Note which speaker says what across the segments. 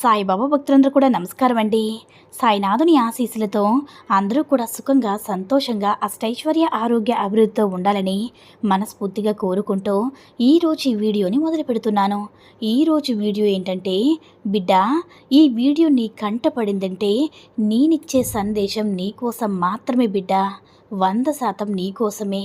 Speaker 1: సాయిబాబా భక్తులందరూ కూడా నమస్కారం అండి. సాయినాథుని ఆశీస్సులతో అందరూ కూడా సుఖంగా సంతోషంగా అష్టైశ్వర్య ఆరోగ్య అభివృద్ధితో ఉండాలని మనస్ఫూర్తిగా కోరుకుంటూ ఈరోజు ఈ వీడియోని మొదలు పెడుతున్నాను. ఈరోజు వీడియో ఏంటంటే బిడ్డ ఈ వీడియో నీ కంట పడిందంటే నేనిచ్చే సందేశం నీకోసం మాత్రమే బిడ్డ. వంద శాతం నీకోసమే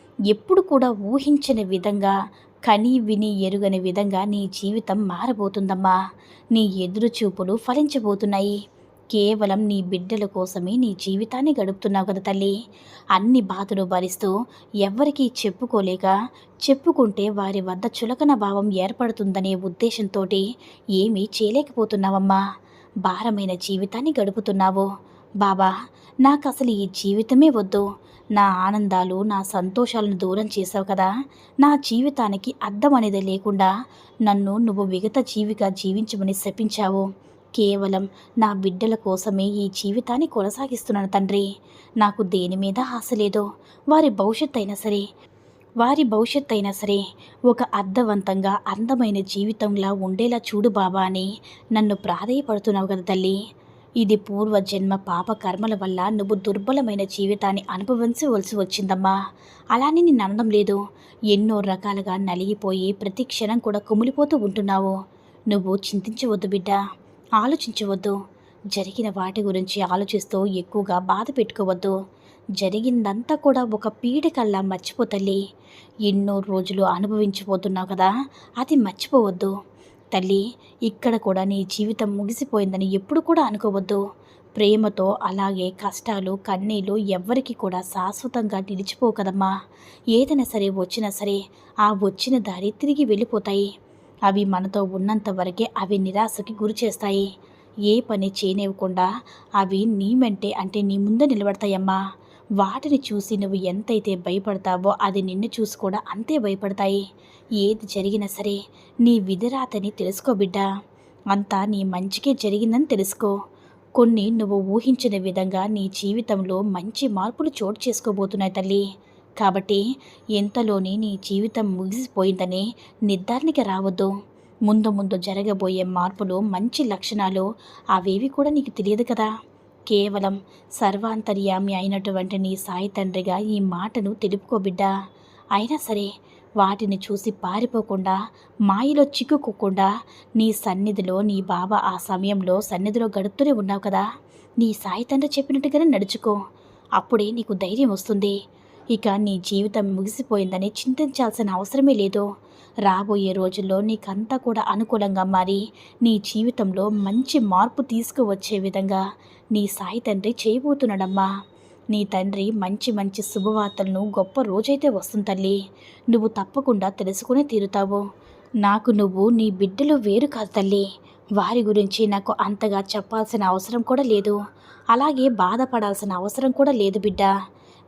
Speaker 1: ఎప్పుడు కూడా ఊహించని విధంగా కని విని ఎరుగని విధంగా నీ జీవితం మారబోతుందమ్మా. నీ ఎదురు చూపులు ఫలించబోతున్నాయి. కేవలం నీ బిడ్డల కోసమే నీ జీవితాన్ని గడుపుతున్నావు కదా తల్లి. అన్ని బాధలు భరిస్తూ ఎవ్వరికీ చెప్పుకోలేక చెప్పుకుంటే వారి వద్ద చులకన భావం ఏర్పడుతుందనే ఉద్దేశంతో ఏమీ చేయలేకపోతున్నావమ్మా. భారమైన జీవితాన్ని గడుపుతున్నావు. బాబా నాకు అసలు ఈ జీవితమే వద్దు. నా ఆనందాలు నా సంతోషాలను దూరం చేసావు కదా. నా జీవితానికి అర్థం అనేది లేకుండా నన్ను నువ్వు విగత జీవిగా జీవించమని శపించావు. కేవలం నా బిడ్డల కోసమే ఈ జీవితాన్ని కొనసాగిస్తున్నాను తండ్రి. నాకు దేని మీద ఆశ లేదు వారి భవిష్యత్ అయినా సరే వారి భవిష్యత్ అయినా సరే ఒక అర్థవంతంగా అందమైన జీవితంలా ఉండేలా చూడు బాబా అని నన్ను ప్రాధేయపడుతున్నావు కదా తల్లి. ఇది పూర్వజన్మ పాప కర్మల వల్ల నువ్వు దుర్బలమైన జీవితాన్ని అనుభవించవలసి వచ్చిందమ్మా. అలానే నేను అనడం లేదు. ఎన్నో రకాలుగా నలిగిపోయి ప్రతి క్షణం కూడా కుమిలిపోతూ ఉంటున్నావు. నువ్వు చింతించవద్దు బిడ్డ. ఆలోచించవద్దు. జరిగిన వాటి గురించి ఆలోచిస్తూ ఎక్కువగా బాధ పెట్టుకోవద్దు. జరిగిందంతా కూడా ఒక పీడకల్లా మర్చిపోతల్లి ఎన్నో రోజులు అనుభవించిపోతున్నావు కదా అది మర్చిపోవద్దు. తల్లి ఇక్కడ కూడా నీ జీవితం ముగిసిపోయిందని ఎప్పుడు కూడా అనుకోవద్దు. ప్రేమతో అలాగే కష్టాలు కన్నీళ్ళు ఎవ్వరికి కూడా శాశ్వతంగా నిలిచిపోవు కదమ్మా. ఏదైనా సరే వచ్చినా సరే ఆ వచ్చిన దారి తిరిగి వెళ్ళిపోతాయి. అవి మనతో ఉన్నంత వరకే అవి నిరాశకి గురి చేస్తాయి. ఏ పని చేయనివ్వకుండా అవి నీ మెంటే అంటే నీ ముందే నిలబడతాయమ్మా. వాటిని చూసి నువ్వు ఎంతైతే భయపడతావో అది నిన్ను చూసి కూడా అంతే భయపడతాయి. ఏది జరిగినా సరే నీ విధిరాతని తెలుసుకో బిడ్డా. అంతా నీ మంచికే జరిగిందని తెలుసుకో. కొన్ని నువ్వు ఊహించిన విధంగా నీ జీవితంలో మంచి మార్పులు చోటు చేసుకోబోతున్నాయి తల్లి. కాబట్టి ఎంతలోని నీ జీవితం ముగిసిపోయిందని నిర్ధారణకి రావద్దు. ముందు ముందు జరగబోయే మార్పులు మంచి లక్షణాలు అవేవి కూడా నీకు తెలియదు కదా. కేవలం సర్వాంతర్యామి అయినటువంటి నీ సాయి తండ్రిగా ఈ మాటను తెలుపుకోబిడ్డా అయినా సరే వాటిని చూసి పారిపోకుండా మాయలో చిక్కుకోకుండా నీ సన్నిధిలో నీ బాబా ఆ సమయంలో సన్నిధిలో గడుపుతూనే ఉన్నావు కదా. నీ సాయి తండ్రి చెప్పినట్టుగానే నడుచుకో. అప్పుడే నీకు ధైర్యం వస్తుంది. ఇక నీ జీవితం ముగిసిపోయిందని చింతించాల్సిన అవసరమే లేదు. రాబోయే రోజుల్లో నీకంతా కూడా అనుకూలంగా మారి నీ జీవితంలో మంచి మార్పు తీసుకువచ్చే విధంగా నీ సాయి తండ్రి చేయబోతున్నాడమ్మా. నీ తండ్రి మంచి మంచి శుభవార్తలను గొప్ప రోజైతే వస్తుంది తల్లి. నువ్వు తప్పకుండా తెలుసుకునే తీరుతావు. నాకు నువ్వు నీ బిడ్డలు వేరు కాదు తల్లి. వారి గురించి నాకు అంతగా చెప్పాల్సిన అవసరం కూడా లేదు. అలాగే బాధపడాల్సిన అవసరం కూడా లేదు బిడ్డ.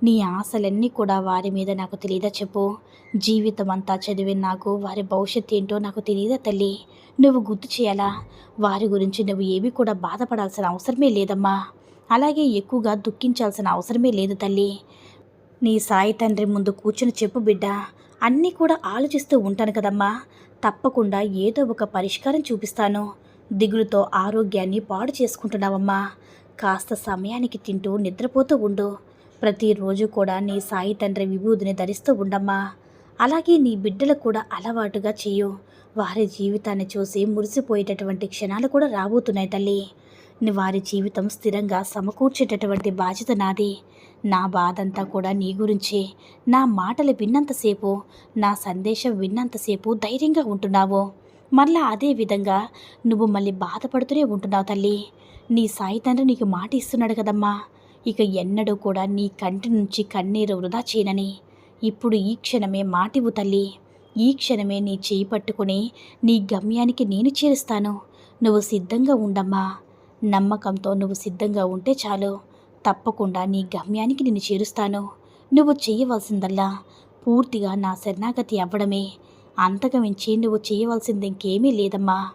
Speaker 1: నీ ఆశలన్నీ కూడా వారి మీద నాకు తెలియదా చెప్పు. జీవితం అంతా చదివిన నాకు వారి భవిష్యత్ ఏంటో నాకు తెలియదా తల్లి? నువ్వు గుర్తు చేయాలా? వారి గురించి నువ్వు ఏమీ కూడా బాధపడాల్సిన అవసరమే లేదమ్మా. అలాగే ఎక్కువగా దుఃఖించాల్సిన అవసరమే లేదు తల్లి. నీ సాయి తండ్రి ముందు కూర్చుని చెప్పు బిడ్డ. అన్నీ కూడా ఆలోచిస్తూ ఉంటాను కదమ్మా. తప్పకుండా ఏదో ఒక పరిష్కారం చూపిస్తాను. దిగులుతో ఆరోగ్యాన్ని పాడు చేసుకుంటున్నావమ్మా. కాస్త సమయానికి తింటూ నిద్రపోతూ ఉండు. ప్రతిరోజు కూడా నీ సాయి తండ్రి విభూదిని ధరిస్తూ ఉండమ్మా. అలాగే నీ బిడ్డలకు కూడా అలవాటుగా చేయు. వారి జీవితాన్ని చూసి మురిసిపోయేటటువంటి క్షణాలు కూడా రాబోతున్నాయి తల్లి. ని- వారి జీవితం స్థిరంగా సమకూర్చేటటువంటి బాధ్యత నాది. నా బాధంతా కూడా నీ గురించి. నా మాటలు విన్నంతసేపు నా సందేశం విన్నంతసేపు ధైర్యంగా ఉంటున్నావు. మళ్ళా అదే విధంగా నువ్వు మళ్ళీ బాధపడుతూనే ఉంటున్నావు తల్లి. నీ సాయి తండ్రి నీకు మాట ఇస్తున్నాడు కదమ్మా. ఇక ఎన్నడూ కూడా నీ కంటి నుంచి కన్నీరు వృధా చేయనని. ఇప్పుడు ఈ క్షణమే మాటివు తల్లి. ఈ క్షణమే నీ చేయి పట్టుకుని నీ గమ్యానికి నేను చేరుస్తాను. నువ్వు సిద్ధంగా ఉండమ్మా. నమ్మకంతో నువ్వు సిద్ధంగా ఉంటే చాలు. తప్పకుండా నీ గమ్యానికి నేను చేరుస్తాను. నువ్వు చేయవలసిందల్లా. పూర్తిగా నా శరణాగతి అవ్వడమే. అంతకమించి నువ్వు చేయవలసింది ఇంకేమీ లేదమ్మా.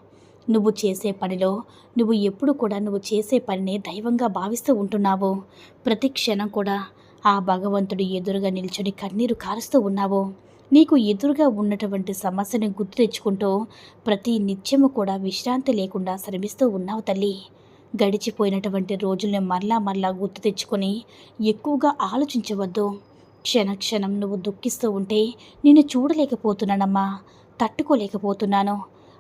Speaker 1: నువ్వు చేసే పనిలో నువ్వు ఎప్పుడు కూడా నువ్వు చేసే పనిని దైవంగా భావిస్తూ ఉంటున్నావు. ప్రతి క్షణం కూడా ఆ భగవంతుడు ఎదురుగా నిల్చొని కన్నీరు కారుస్తూ ఉన్నావు. నీకు ఎదురుగా ఉన్నటువంటి సమస్యను గుర్తు తెచ్చుకుంటూ ప్రతి నిత్యము కూడా విశ్రాంతి లేకుండా శ్రమిస్తూ ఉన్నావు తల్లి. గడిచిపోయినటువంటి రోజుల్ని మరలా మరలా గుర్తు తెచ్చుకొని ఎక్కువగా ఆలోచించవద్దు. క్షణ క్షణం నువ్వు దుఃఖిస్తూ ఉంటే నిన్ను చూడలేకపోతున్నానమ్మా తట్టుకోలేకపోతున్నాను.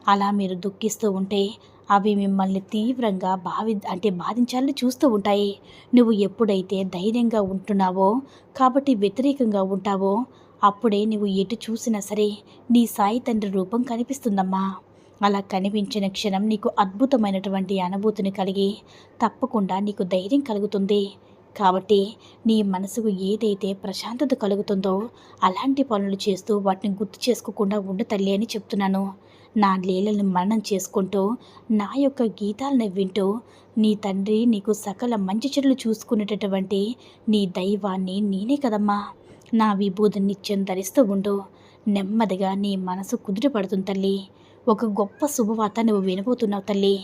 Speaker 1: అలా మీరు దుఃఖిస్తూ ఉంటే అవి మిమ్మల్ని తీవ్రంగా భావి అంటే బాధించాలని చూస్తూ ఉంటాయి. నువ్వు ఎప్పుడైతే ధైర్యంగా ఉంటున్నావో కాబట్టి వ్యతిరేకంగా ఉంటావో అప్పుడే నువ్వు ఎటు చూసినా సరే నీ సాయి తండ్రి రూపం కనిపిస్తుందమ్మా. అలా కనిపించిన క్షణం నీకు అద్భుతమైనటువంటి అనుభూతిని కలిగి తప్పకుండా నీకు ధైర్యం కలుగుతుంది. కాబట్టి నీ మనసుకు ఏదైతే ప్రశాంతత కలుగుతుందో అలాంటి పనులు చేస్తూ వాటిని గుర్తు చేసుకోకుండా ఉండు తల్లి అని చెప్తున్నాను. నా లీలను మరణం చేసుకుంటూ నా యొక్క గీతాలను వింటూ నీ తండ్రి నీకు సకల మంచి చెడులు చూసుకునేటటువంటి నీ దైవాన్ని నేనే కదమ్మా. నా విభూతి నిత్యం ధరిస్తూ ఉండు. నెమ్మదిగా నీ మనసు కుదిరిపడుతుంది తల్లి. ఒక గొప్ప శుభవార్త నువ్వు వినబోతున్నావు తల్లి.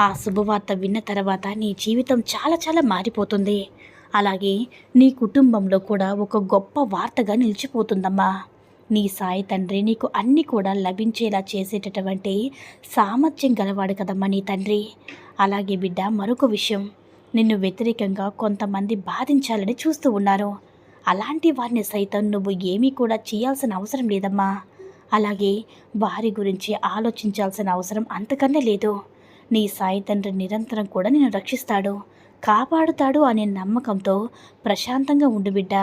Speaker 1: ఆ శుభవార్త విన్న తర్వాత నీ జీవితం చాలా చాలా మారిపోతుంది. అలాగే నీ కుటుంబంలో కూడా ఒక గొప్ప వార్తగా నిలిచిపోతుందమ్మా. నీ సాయి తండ్రి నీకు అన్నీ కూడా లభించేలా చేసేటటువంటి సామర్థ్యం గలవాడు కదమ్మా నీ తండ్రి. అలాగే బిడ్డ మరొక విషయం. నిన్ను వ్యతిరేకంగా కొంతమంది బాధించాలని చూస్తూ ఉన్నారు. అలాంటి వారిని సైతం నువ్వు ఏమీ కూడా చేయాల్సిన అవసరం లేదమ్మా. అలాగే వారి గురించి ఆలోచించాల్సిన అవసరం అంతకన్నా లేదు. నీ సాయి తండ్రి నిరంతరం కూడా నిన్ను రక్షిస్తాడు. కాపాడుతాడు అనే నమ్మకంతో ప్రశాంతంగా ఉండు బిడ్డ.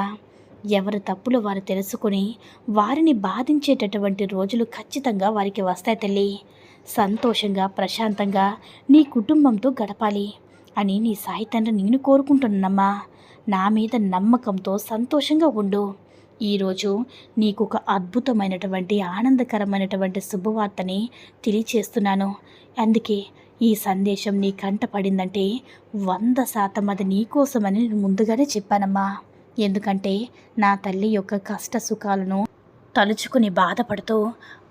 Speaker 1: ఎవరి తప్పులు వారు తెలుసుకుని వారిని బాధించేటటువంటి రోజులు ఖచ్చితంగా వారికి వస్తాయి తల్లి. సంతోషంగా ప్రశాంతంగా నీ కుటుంబంతో గడపాలి అని నీ సాయి తండ్రి నేను కోరుకుంటున్నానమ్మా. నా మీద నమ్మకంతో సంతోషంగా ఉండు. ఈరోజు నీకు ఒక అద్భుతమైనటువంటి ఆనందకరమైనటువంటి శుభవార్తని తెలియచేస్తున్నాను. అందుకే ఈ సందేశం నీ కంట పడిందంటే వంద శాతం అది నీకోసమని నేను ముందుగానే చెప్పానమ్మా. ఎందుకంటే నా తల్లి యొక్క కష్ట సుఖాలను తలుచుకుని బాధపడుతూ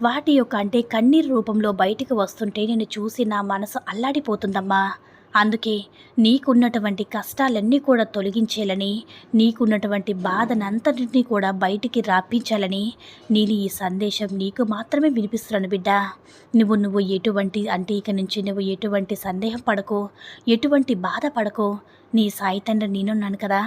Speaker 1: వాటి యొక్క అంటే కన్నీరు రూపంలో బయటికి వస్తుంటే నేను చూసి నా మనసు అల్లాడిపోతుందమ్మా. అందుకే నీకున్నటువంటి కష్టాలన్నీ కూడా తొలగించేయాలని నీకున్నటువంటి బాధనంతటిని కూడా బయటికి రాపించాలని నేను ఈ సందేశం నీకు మాత్రమే వినిపిస్తున్నాను బిడ్డ. నువ్వు నువ్వు ఎటువంటి అంటే ఇక నుంచి నువ్వు ఎటువంటి సందేహం పడకో ఎటువంటి బాధ పడకు. నీ సాయి తండ్రి నేనున్నాను కదా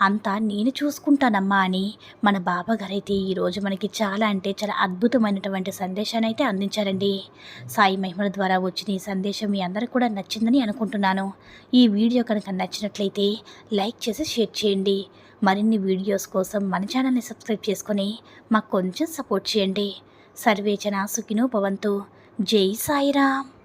Speaker 1: అంతా నేను చూసుకుంటానమ్మా అని మన బాబాగారైతే ఈరోజు మనకి చాలా అంటే చాలా అద్భుతమైనటువంటి సందేశాన్ని అయితే అందించారండి. సాయి మహిమల ద్వారా వచ్చిన ఈ సందేశం మీ అందరికి కూడా నచ్చిందని అనుకుంటున్నాను. ఈ వీడియో కనుక నచ్చినట్లయితే లైక్ చేసి షేర్ చేయండి. మరిన్ని వీడియోస్ కోసం మన ఛానల్ని సబ్స్క్రైబ్ చేసుకొని మాకు కొంచెం సపోర్ట్ చేయండి. సర్వేచన సుఖినో భవంతు. జై సాయిరామ్.